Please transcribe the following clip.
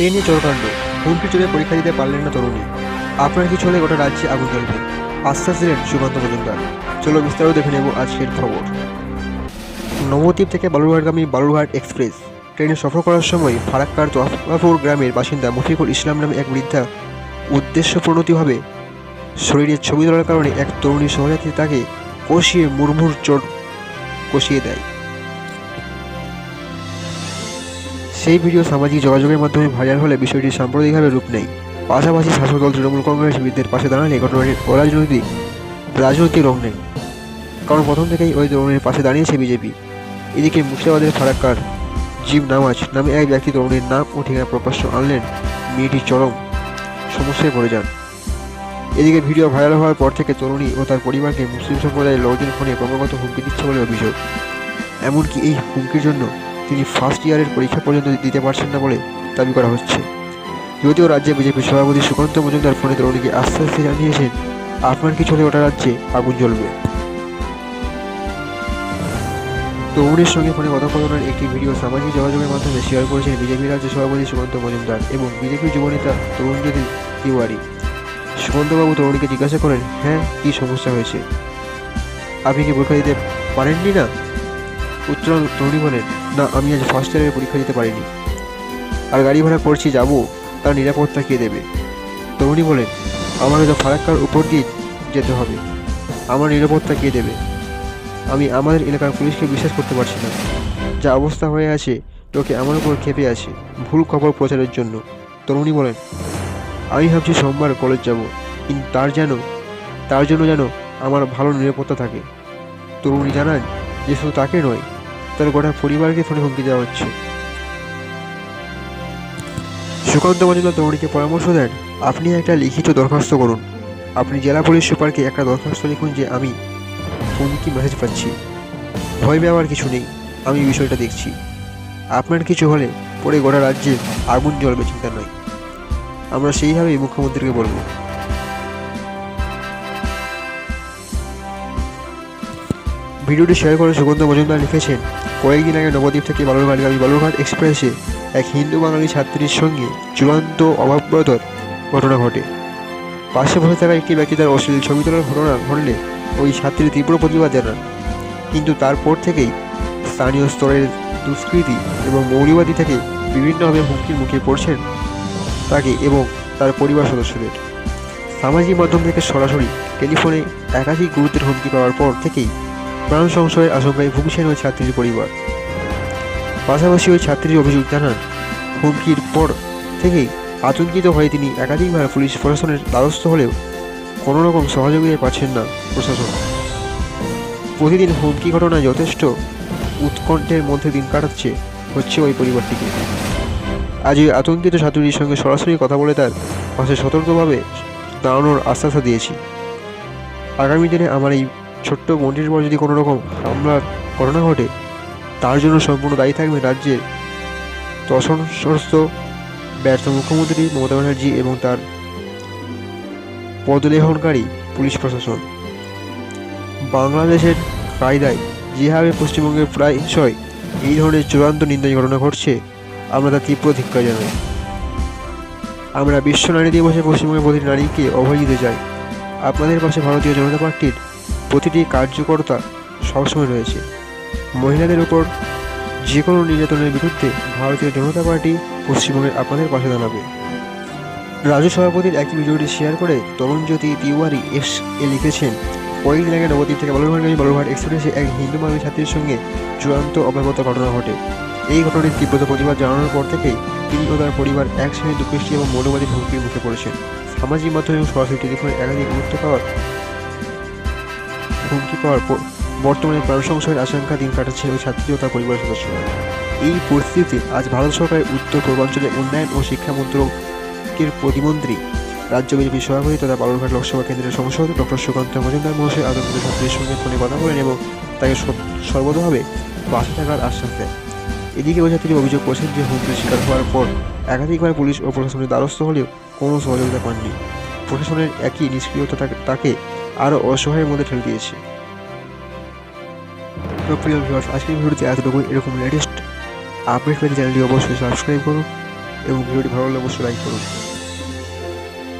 নিয়ে চোরকাণ্ড। হুমকি চলে পরীক্ষা দিতে পারলেন না তরুণী। আপনার কিছু হলে গোটা রাজ্যে আগুন জ্বলবে। আশ্বাস দিলেন সুকান্ত মজুমদার। চলো বিস্তারিত দেখে নেব আজকের খবর। নবদ্বীপ থেকে বালুরঘাটগামী বালুরঘাট এক্সপ্রেস। ট্রেনে সফর করার সময় ফারাক্কার তোয়াফাপুর গ্রামের বাসিন্দা মফিকুল ইসলাম নামে এক বৃদ্ধা উদ্দেশ্যপ্রণোদিভাবে শরীরের ছবি তোলার কারণে এক তরুণী সহযাত্রী তাকে কষিয়ে মুড়মুড় চোট কষিয়ে দেয়। সেই ভিডিও সামাজিক যোগাযোগের মাধ্যমে ভাইরাল হলে বিষয়টি সাম্প্রদায়িকভাবে রূপ নেয় পাশাপাশি শাসক দল তৃণমূল কংগ্রেস বিরুদ্ধের পাশে দাঁড়ালে ঘটনাটির অরাজনৈতিক, রাজনৈতিক রং নেই। কারণ প্রথম থেকেই ওই তরুণীর পাশে দাঁড়িয়েছে বিজেপি। এদিকে মুর্শিদাবাদের ফারাক্কার জিম নামাজ নামে এক ব্যক্তি তরুণীর নাম ও ঠিকানা প্রকাশ্য আনলেন মেয়েটি চরম সমস্যায় পড়ে যান। এদিকে ভিডিও ভাইরাল হওয়ার পর থেকে তরুণী ও তার পরিবারকে মুসলিম সম্প্রদায়ের লোকজন ফোনে ক্রমাগত হুমকি দিচ্ছে বলে অভিযোগ। এমনকি এই হুমকির জন্য তিনি ফার্স্ট ইয়ারের পরীক্ষা পর্যন্ত দিতে পারছেন না বলে দাবি করা হচ্ছে। যদিও রাজ্যে বিজেপির সভাপতি সুকান্ত মজুমদার ফোনে তরুণীকে আস্তে আস্তে জানিয়েছেন আপনার কিছু হলে ওটা রাজ্যে আগুন জ্বলবে। তরুণের সঙ্গে ফোনে কথোপকথনের একটি ভিডিও সামাজিক যোগাযোগের মাধ্যমে শেয়ার করেছেন বিজেপি রাজ্য সভাপতি সুকান্ত মজুমদার এবং বিজেপির যুবনেতা তরুণজ্যোতি তিওয়ারি। সুকান্তবাবু তরুণীকে জিজ্ঞাসা করেন হ্যাঁ কী সমস্যা হয়েছে? আপনি কি পরীক্ষা দিতে পারেননি না? উত্তর তরুণী বলেন না, আমি আজ ফার্স্ট ইয়ারের পরীক্ষা দিতে পারিনি। আর গাড়ি ভাড়া করছি যাব, তার নিরাপত্তা কে দেবে? তরুণী বলেন, আমাকে তো ফারাক্কার উপর দিয়ে যেতে হবে। আমার নিরাপত্তা কে দেবে? আমি আমাদের এলাকার পুলিশকে বিশ্বাস করতে পারছি না। যা অবস্থা হয়ে আছে, লোকে আমার উপর ক্ষেপে আছে, ভুল খবর প্রচারের জন্য। তরুণী বলেন, আমি ভাবছি সোমবার কলেজ যাব, কিন্তু তার যেন, তার জন্য যেন আমার ভালো নিরাপত্তা থাকে। তরুণী জানান যে শুধু তাকে নয় তার গোটা পরিবারকে ফোনে হুমকি দেওয়া হচ্ছে। সুকান্ত মজুমদার তরুণীকে পরামর্শ দেন, আপনি একটা লিখিত দরখাস্ত করুন। আপনি জেলা পুলিশ সুপারকে একটা দরখাস্ত লিখুন যে আমি হুমকি মেসেজ পাচ্ছি। ভয় পাওয়ার কিছু নেই, আমি বিষয়টা দেখছি। আপনার কিছু হলে পরে গোটা রাজ্যে আগুন জ্বলবে, চিন্তা নয়। আমরা সেইভাবেই মুখ্যমন্ত্রীকে বলব। ভিডিওটি শেয়ার করে সুগন্ধ মজুমদার লিখেছেন। কয়েকদিন আগে নবদ্বীপ থেকে বালুরঘাটগামী বালুরঘাট এক্সপ্রেসে এক হিন্দু বাঙালি ছাত্রীর সঙ্গে চূড়ান্ত অভাববোধর ঘটনা ঘটে। পাশে বসে থাকা একটি ব্যক্তি তার অশ্লীল ছবি তোলার ঘটনা ঘটলে ওই ছাত্রী তীব্র প্রতিবাদ জানান কিন্তু তারপর থেকেই স্থানীয় স্তরের দুষ্কৃতি এবং মৌলবাদী থেকে বিভিন্নভাবে হুমকির মুখে পড়ছেন তাকে এবং তার পরিবার সদস্যদের। সামাজিক মাধ্যম থেকে সরাসরি টেলিফোনে একাধিক গুরুত্বের হুমকি পাওয়ার পর থেকেই প্রাণ সংশয়ের আশঙ্কায় ভুগছেন ওই ছাত্রীর পরিবার। পাশাপাশি ওই ছাত্রীর অভিযোগ জানান, হুমকির পর থেকেই আতঙ্কিত হয়ে তিনি একাধিকবার পুলিশ প্রশাসনের দ্বারস্থ হলেও কোনো রকম সহযোগিতা পাচ্ছেন না প্রশাসন। প্রতিদিন হুমকি ঘটনায় যথেষ্ট উৎকণ্ঠের মধ্যে দিন কাটাচ্ছে হচ্ছে ওই পরিবারটিকে। আজ ওই আতঙ্কিত ছাত্রীর সঙ্গে সরাসরি কথা বলে তার পাশে সতর্কভাবে দাঁড়ানোর আশ্বাসা দিয়েছি। আগামী দিনে আমার এই ছোট্ট মন্ত্রীর পর যদি কোনো রকম হামলার ঘটনা ঘটে, তার জন্য সম্পূর্ণ দায়ী থাকবে রাজ্যের তসংস্ত ব্যর্থ মুখ্যমন্ত্রী মমতা ব্যানার্জি এবং তার পদলেহনকারী পুলিশ প্রশাসন। বাংলাদেশের কায়দায় যেভাবে পশ্চিমবঙ্গের প্রায়শই এই ধরনের চূড়ান্ত নিন্দায় ঘটনা ঘটছে, আমরা তার তীব্র ধিক্ষা জানাই। আমরা বিশ্ব নারী দিবসে পশ্চিমবঙ্গের প্রতিটি নারীকে অভয় দিতে চাই। আপনাদের পাশে ভারতীয় জনতা পার্টির প্রতিটি কার্যকর্তা সবসময় রয়েছে। মহিলাদের উপর যে কোনো নির্যাতনের বিরুদ্ধে ভারতীয় জনতা পার্টি পশ্চিমবঙ্গের আপনাদের পাশে দাঁড়াবে। রাজ্য সভাপতির একই ভিডিওটি শেয়ার করে তরুণ জ্যোতি তিওয়ারি এস এ লিখেছেন, কয়েকদিন আগে নবদ্বীপ থেকে বালুরঘাটগামী বালুরঘাট এক্সপ্রেসে এক হিন্দু বাঙালি ছাত্রীর সঙ্গে চূড়ান্ত অব্যাহত ঘটনা ঘটে। এই ঘটনার তীব্রত প্রতিবাদ জানানোর পর থেকেই তিনি ও তার পরিবার এক শ্রেণির দুষ্কৃষ্টি এবং মৌলবাদী হুমকির মুখে পড়েছেন। সামাজিক মাধ্যমে সরাসরি টেলিফোনে একাধিক গুরুত্ব পাওয়ার হুমকি পাওয়ার পর বর্তমানে প্রাণ সংশয়ের আশঙ্কা দিন কাটাচ্ছেন ওই ছাত্রী ও তার পরিবারের সদস্যরা। এই পরিস্থিতিতে আজ ভারত সরকারের উত্তর পূর্বাঞ্চলের উন্নয়ন ও শিক্ষা মন্ত্রকের প্রতিমন্ত্রী, রাজ্য বিজেপি সভাপতি তথা বালুরঘাট লোকসভা কেন্দ্রের সংসদ ডক্টর সুকান্ত মজুমদার মহাশয় আতঙ্কিত ছাত্রীর সঙ্গে ফোনে কথা বলেন এবং তাকে সর্বতভাবে পাশে থাকার আশ্বাস দেন। এদিকে ওই ছাত্রী অভিযোগ করেছেন যে হুমকির শিকার হওয়ার পর একাধিকবার পুলিশ ও প্রশাসনের দ্বারস্থ হলেও কোনো সহযোগিতা পাননি। প্রশাসনের একই নিষ্ক্রিয়তা তাকে আরও অসহায়ের মধ্যে ঠেলে দিয়েছে। তো প্রিয় ভিউয়ার্স আজকের ভিডিওতে এতটুকু এরকম লেটেস্ট আপডেট পেতে চ্যানেলটি অবশ্যই সাবস্ক্রাইব করুন এবং ভিডিওটি ভালো লাগলে অবশ্যই লাইক করুন।